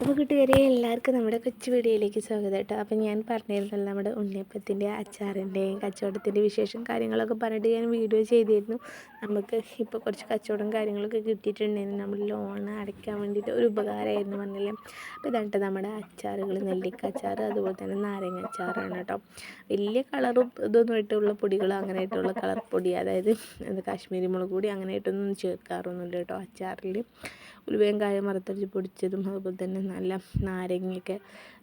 അപ്പോൾ കൂട്ടുകാരെ എല്ലാവർക്കും നമ്മുടെ കൊച്ചു വീഡിയോയിലേക്ക് സ്വാഗതം കേട്ടോ. അപ്പോൾ ഞാൻ പറഞ്ഞിരുന്നല്ലോ നമ്മുടെ ഉണ്ണിയപ്പത്തിന്റെ അച്ചാറിന്റെയും കച്ചവടത്തിന്റെ വിശേഷം കാര്യങ്ങളൊക്കെ പറഞ്ഞിട്ട് ഞാൻ വീഡിയോ ചെയ്തിരുന്നു. നമുക്ക് ഇപ്പോൾ കുറച്ച് കച്ചവടം കാര്യങ്ങളൊക്കെ കിട്ടിയിട്ടുണ്ടായിരുന്നു നമ്മൾ ലോൺ അടയ്ക്കാൻ വേണ്ടിയിട്ട് ഒരു ഉപകാരമായിരുന്നു പറഞ്ഞില്ലേ? അപ്പോൾ ഇതായിട്ട് നമ്മുടെ അച്ചാറുകൾ നെല്ലിക്ക അച്ചാർ അതുപോലെ തന്നെ നാരങ്ങ അച്ചാറാണ് കേട്ടോ. വലിയ കളറും ഇതൊന്നും ആയിട്ടുള്ള പൊടികൾ അങ്ങനെ ആയിട്ടുള്ള കളർ പൊടി അതായത് കാശ്മീരി മുളക് പൊടി അങ്ങനെ ആയിട്ടൊന്നും ചേർക്കാറൊന്നുമില്ല കേട്ടോ അച്ചാറിൽ ഉലുവയും കായം വറുത്തരച്ച് പൊടിച്ചതും അതുപോലെ തന്നെ നല്ല നാരങ്ങയൊക്കെ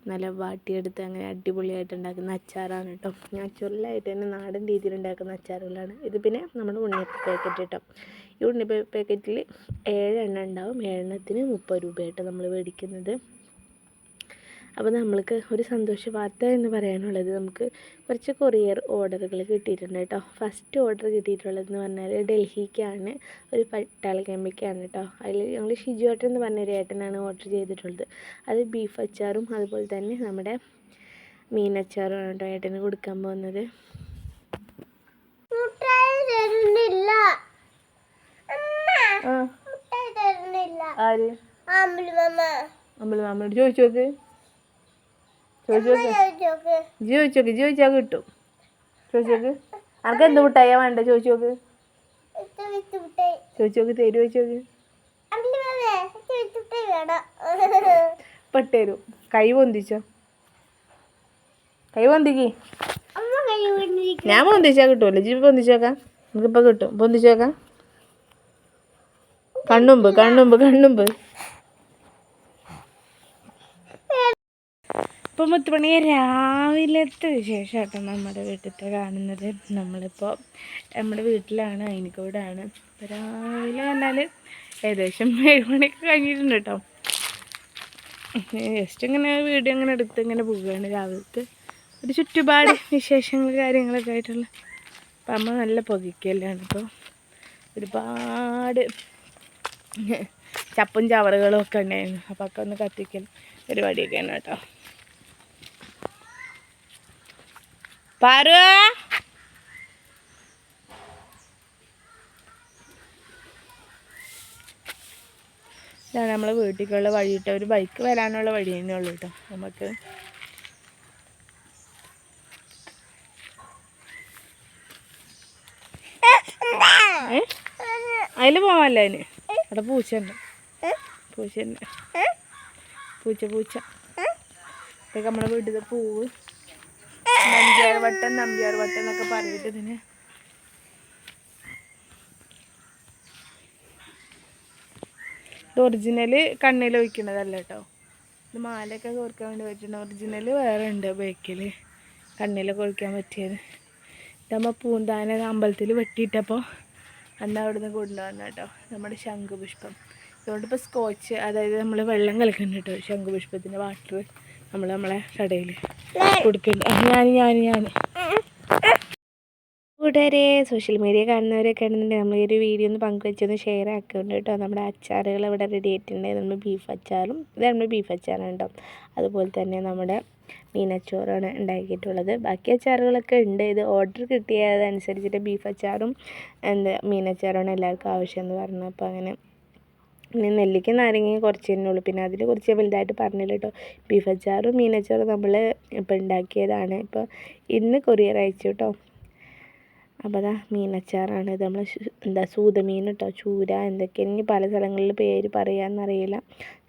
നല്ല വാട്ടിയെടുത്ത് അങ്ങനെ അടിപൊളിയായിട്ട് ഉണ്ടാക്കുന്ന അച്ചാറാണ് കേട്ടോ. നാച്ചുറലായിട്ട് തന്നെ നാടൻ രീതിയിൽ ഉണ്ടാക്കുന്ന അച്ചാറുകളാണ്. ഇത് പിന്നെ നമ്മുടെ ഉണ്ണിയപ്പ പാക്കറ്റ് കേട്ടോ ഈ ഉണ്ണിയപ്പ പാക്കറ്റിൽ ഏഴെണ്ണം ഉണ്ടാവും. ഏഴെണ്ണത്തിന് മുപ്പത് രൂപയായിട്ട് നമ്മൾ മേടിക്കുന്നത്. അപ്പോൾ നമ്മൾക്ക് ഒരു സന്തോഷ വാർത്ത എന്ന് പറയാനുള്ളത് നമുക്ക് കുറച്ച് കൊറിയർ ഓർഡറുകൾ കിട്ടിയിട്ടുണ്ട് കേട്ടോ. ഫസ്റ്റ് ഓർഡർ കിട്ടിയിട്ടുള്ളത് എന്ന് പറഞ്ഞാൽ ഡൽഹിക്കാണ് ഒരു പട്ടാള പട്ടാളക്കമ്പയ്ക്കാണ് കേട്ടോ. അതിൽ ഞങ്ങൾ ഷിജു ഏട്ടൻ എന്ന് പറഞ്ഞൊരു ഏട്ടനാണ് ഓർഡർ ചെയ്തിട്ടുള്ളത്. അത് ബീഫ് അച്ചാറും അതുപോലെ തന്നെ നമ്മുടെ മീൻ അച്ചാറും കേട്ടോ ഏട്ടന് കൊടുക്കാൻ പോകുന്നത്. ആര്? അമ്പിളി നമ്മളോട് ചോദിച്ചു നോക്ക് ചോദിച്ചോക്ക്. ചോദിച്ചാൽ കിട്ടും. ചോദിച്ചോക്ക്. അനക്ക് എന്ത് മുട്ടായാ വേണ്ട? ചോദിച്ചോക്ക്. ചോദിച്ചോക്ക് ഇത് ചോദിച്ചോക്ക്. പെട്ടരും. കൈ പൊന്തിച്ചോ? കൈ പൊന്തിക്ക്. ഞാൻ പൊന്തിച്ചാ കിട്ടുമല്ലോ ജീപ്പ് പൊന്തിച്ചേക്കാം? നമുക്കിപ്പോൾ കിട്ടും. പൊന്തിച്ചേക്കാം? കണ്ണുമ്പ് കണ്ണുമ്പ് കണ്ണുമ്പ്. ഇപ്പം മണി രാവിലത്തെ വിശേഷമാട്ടോ നമ്മുടെ വീട്ടിലത്തെ കാണുന്നത്. നമ്മളിപ്പോൾ നമ്മുടെ വീട്ടിലാണ് അയിനിക്കോടാണ്. ഇപ്പോൾ രാവിലെ വന്നാൽ ഏകദേശം ഏഴ് മണിയൊക്കെ കഴിഞ്ഞിട്ടുണ്ട് കേട്ടോ. ജസ്റ്റ് ഇങ്ങനെ വീഡിയോ ഇങ്ങനെ എടുത്ത് ഇങ്ങനെ പോവുകയാണ് രാവിലത്തെ. ഒരു ചുറ്റുപാട് വിശേഷങ്ങൾ കാര്യങ്ങളൊക്കെ ആയിട്ടുള്ള. അപ്പം അമ്മ നല്ല പുകയ്ക്കല്ലാണ് ഇപ്പോൾ ഒരുപാട് ചപ്പും ചവറുകളും ഒക്കെ ഉണ്ടായിരുന്നു. അപ്പം ഒക്കെ ഒന്ന് കത്തിക്കൽ പരിപാടിയൊക്കെയാണ് കേട്ടോ. പാറു. ഇതാണ് നമ്മളെ വീട്ടിലേക്കുള്ള വഴിയിട്ട് ഒരു ബൈക്ക് വരാനുള്ള വഴി തന്നെ ഉള്ളു കേട്ടോ നമുക്ക്. അതിൽ പോവാല്ലേ അതിന്? അവിടെ പൂച്ചയുണ്ട്. പൂച്ചയുണ്ട്. പൂച്ച പൂച്ച. ഇതൊക്കെ നമ്മുടെ വീട്ടിൽ പൂവ്. നമ്പ്യാർ വട്ടം നമ്പ്യാർ വട്ടം എന്നൊക്കെ പറഞ്ഞിട്ട് ഇതിന്. ഇത് ഒറിജിനൽ കണ്ണിൽ ഒഴിക്കണതല്ല കേട്ടോ. ഇത് മാലയൊക്കെ കോർക്കാൻ വേണ്ടി പറ്റുന്ന ഒറിജിനൽ വേറെ ഉണ്ട് ബേക്കിൽ കണ്ണിലൊക്കെ ഒഴിക്കാൻ പറ്റിയത്. ഇതമ്മ പൂന്താന അമ്പലത്തിൽ വെട്ടിയിട്ടപ്പോൾ അന്ന് അവിടുന്ന് കൊണ്ടുവന്ന കേട്ടോ. നമ്മുടെ ശംഖുപുഷ്പം. ഇതുകൊണ്ടിപ്പോൾ സ്കോച്ച് അതായത് നമ്മൾ വെള്ളം കലക്കുന്നുണ്ട് കേട്ടോ ശംഖുപുഷ്പത്തിന്റെ വാട്ടർ നമ്മൾ നമ്മളെ കടയിൽ കൊടുക്കുന്നുണ്ട് ഞാൻ ഞാൻ ഞാൻ കൂട്ടുകാരെ സോഷ്യൽ മീഡിയ കാണുന്നവരൊക്കെ ആണെന്നുണ്ടെങ്കിൽ നമ്മൾ ഈ ഒരു വീഡിയോ ഒന്ന് പങ്കുവെച്ചൊന്ന് ഷെയർ ആക്കുന്നുണ്ട് കേട്ടോ. നമ്മുടെ അച്ചാറുകൾ ഇവിടെ റെഡി ആയിട്ടുണ്ട്. നമ്മൾ ബീഫ് അച്ചാറും ഇത് നമ്മൾ ബീഫ് അച്ചാറാണ് കേട്ടോ. അതുപോലെ തന്നെ നമ്മുടെ മീനച്ചോറാണ് ഉണ്ടാക്കിയിട്ടുള്ളത്. ബാക്കി അച്ചാറുകളൊക്കെ ഉണ്ട്. ഇത് ഓർഡർ കിട്ടിയതനുസരിച്ചിട്ട് ബീഫ് അച്ചാറും എന്താ മീനച്ചാറുമാണ് എല്ലാവർക്കും ആവശ്യം എന്ന് പറഞ്ഞു. അപ്പോൾ അങ്ങനെ പിന്നെ നെല്ലിക്ക നാരങ്ങ കുറച്ച് തന്നെ ഉള്ളൂ. പിന്നെ അതിൽ കുറച്ച് വലുതായിട്ട് പറഞ്ഞില്ല കേട്ടോ. ബീഫ് അച്ചാറും മീൻ അച്ചാറും നമ്മൾ ഇപ്പോൾ ഉണ്ടാക്കിയതാണ് ഇപ്പോൾ ഇന്ന് കൊറിയർ അയച്ചു കേട്ടോ. അപ്പോൾ അതാ മീനച്ചാറാണ്. ഇത് നമ്മൾ എന്താ സൂതമീൻ കേട്ടോ. ചൂര എന്തൊക്കെ ഇനി പല സ്ഥലങ്ങളിൽ പേര് പറയാമെന്നറിയില്ല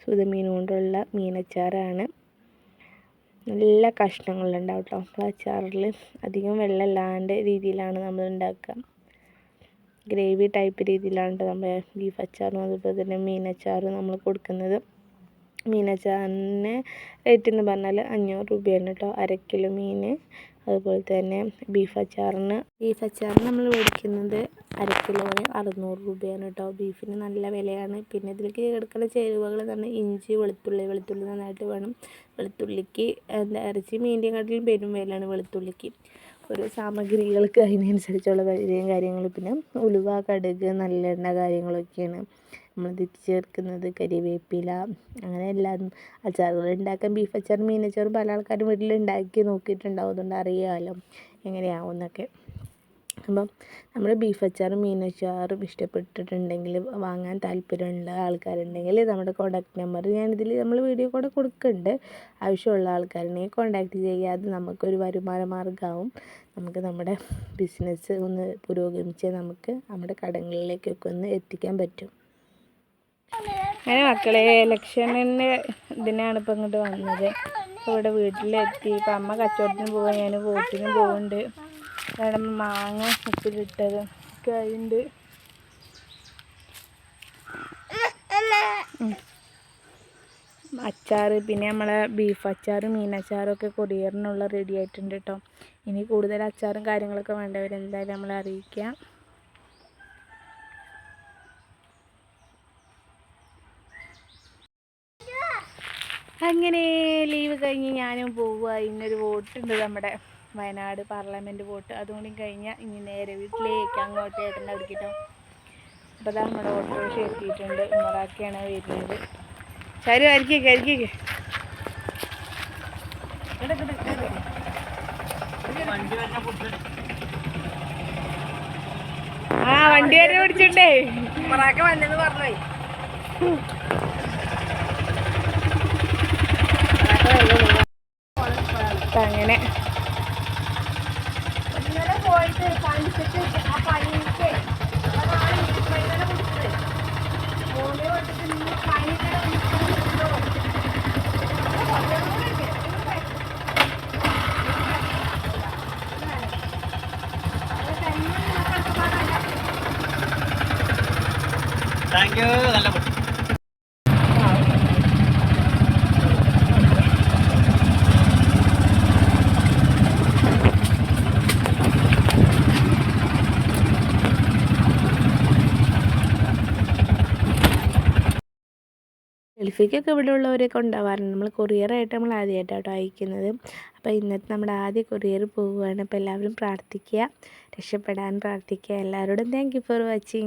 സൂതമീൻ കൊണ്ടുള്ള മീനച്ചാറാണ്. നല്ല കഷ്ണങ്ങളുണ്ടാവും കേട്ടോ. അപ്പോൾ അച്ചാറിൽ അധികം വെള്ളമില്ലാണ്ട് രീതിയിലാണ് നമ്മൾ ഉണ്ടാക്കുക ഗ്രേവി ടൈപ്പ് രീതിയിലാണ് നമ്മൾ ബീഫ് അച്ചാറും അതുപോലെ തന്നെ മീനച്ചാറും നമ്മൾ കൊടുക്കുന്നത്. മീനച്ചാറിന് റേറ്റ് എന്ന് പറഞ്ഞാൽ അഞ്ഞൂറ് രൂപയാണ് കേട്ടോ അര കിലോ മീൻ അതുപോലെ തന്നെ ബീഫ് അച്ചാറിന്. ബീഫ് അച്ചാറിന് നമ്മൾ മേടിക്കുന്നത് അര അറുന്നൂറ് രൂപയാണ് കേട്ടോ ബീഫിന് നല്ല വിലയാണ്. പിന്നെ ഇതിലേക്ക് കിടക്കുന്ന ചേരുവകൾ തന്നെ ഇഞ്ചി വെളുത്തുള്ളി വെളുത്തുള്ളി നന്നായിട്ട് വേണം. വെളുത്തുള്ളിക്ക് എന്താ ഇറച്ചി മീനിന്റെ കാട്ടിലും പെരും വിലയാണ് വെളുത്തുള്ളിക്ക്. ഓരോ സാമഗ്രികൾക്ക് അതിനനുസരിച്ചുള്ള വിലയും കാര്യങ്ങൾ. പിന്നെ ഉലുവ കടുക് നല്ലെണ്ണ കാര്യങ്ങളൊക്കെയാണ് നമ്മളിത് ചേർക്കുന്നത് കരിവേപ്പില അങ്ങനെ എല്ലാം അച്ചാറുകൾ ഉണ്ടാക്കാൻ ബീഫ് അച്ചാർ മീനച്ചാറും പല ആൾക്കാരും വീട്ടിൽ ഉണ്ടാക്കി നോക്കിയിട്ടുണ്ടാവും. അതുകൊണ്ട് അറിയാമല്ലോ എങ്ങനെയാവും എന്നൊക്കെ. അപ്പം നമ്മൾ ബീഫ് അച്ചാറും മീൻ അച്ചാറും ഇഷ്ടപ്പെട്ടിട്ടുണ്ടെങ്കിൽ വാങ്ങാൻ താല്പര്യമുള്ള ആൾക്കാരുണ്ടെങ്കിൽ നമ്മുടെ കോൺടാക്ട് നമ്പർ ഞാനിതിൽ നമ്മൾ വീഡിയോ കൂടെ കൊടുക്കുന്നുണ്ട് ആവശ്യമുള്ള ആൾക്കാരുണ്ടെങ്കിൽ കോൺടാക്ട് ചെയ്യാതെ നമുക്കൊരു വരുമാന മാർഗമാവും. നമുക്ക് നമ്മുടെ ബിസിനസ് ഒന്ന് പുരോഗമിച്ച് നമുക്ക് നമ്മുടെ കടകളിലേക്കൊക്കെ ഒന്ന് എത്തിക്കാൻ പറ്റും. അങ്ങനെ മക്കളെ ഇലക്ഷനിന്റെ ഇതിനാണ് ഇപ്പം ഇങ്ങോട്ട് വന്നത്. ഇവിടെ വീട്ടിലെത്തി. ഇപ്പം അമ്മ കച്ചവടത്തിന് പോകാൻ ഞാൻ വോട്ടിന് പോകുന്നുണ്ട് ഇവിടെ മാങ്ങ ഉപ്പിലിട്ടത്. ഒക്കെ ഉം. അച്ചാറ് പിന്നെ നമ്മളെ ബീഫ് അച്ചാറ് മീൻ അച്ചാറും ഒക്കെ കൊടിയേറിനുള്ള റെഡി ആയിട്ടുണ്ട് കേട്ടോ ഇനി കൂടുതൽ അച്ചാറും കാര്യങ്ങളൊക്കെ വേണ്ടവരെന്തായാലും നമ്മളെ അറിയിക്കാം അങ്ങനെ ലീവ് കഴിഞ്ഞ് ഞാനും പോവുക. ഇന്നൊരു വോട്ടുണ്ട് നമ്മുടെ വയനാട് പാർലമെന്റ് വോട്ട് അതുകൂടി കഴിഞ്ഞാൽ ഇനി നേരെ വീട്ടിലേക്ക് അങ്ങോട്ട് ഏട്ടന്റെ അടുക്കിട്ടോ അപ്പോൾ അതാ നമ്മുടെ ഓട്ടോറിക്ഷ എത്തിയിട്ടുണ്ട്. ഉമ്മറാക്കിയാണ് വരുന്നത്. ശരി അരിക്കേ അരിക്കേക്ക്. ആ വണ്ടി വരെ പിടിച്ചിട്ടേ ഉമ്മറാക്ക വന്നെന്ന് പറഞ്ഞു അങ്ങനെ. ഇന്നലെ പോയിട്ട് പണിച്ചിട്ട് ആ പണിക്ക് അതാണ് ഇന്നലെ കുടിച്ചത് ഓനെ വിട്ടിട്ട് നീ പണിയുടെ താങ്ക് യു നല്ല കുട്ടി ഗൾഫിലേക്കൊക്കെ ഇവിടെ ഉള്ളവരൊക്കെ ഉണ്ടാവാറുണ്ട് നമ്മൾ കൊറിയറായിട്ട് നമ്മൾ ആദ്യമായിട്ടാട്ടോ അയക്കുന്നത്. അപ്പോൾ ഇന്നത്തെ നമ്മുടെ ആദ്യ കൊറിയർ പോവുകയാണ്. അപ്പോൾ എല്ലാവരും പ്രാർത്ഥിക്കുക. രക്ഷപ്പെടാൻ പ്രാർത്ഥിക്കുക. എല്ലാവരോടും താങ്ക് ഫോർ വാച്ചിങ്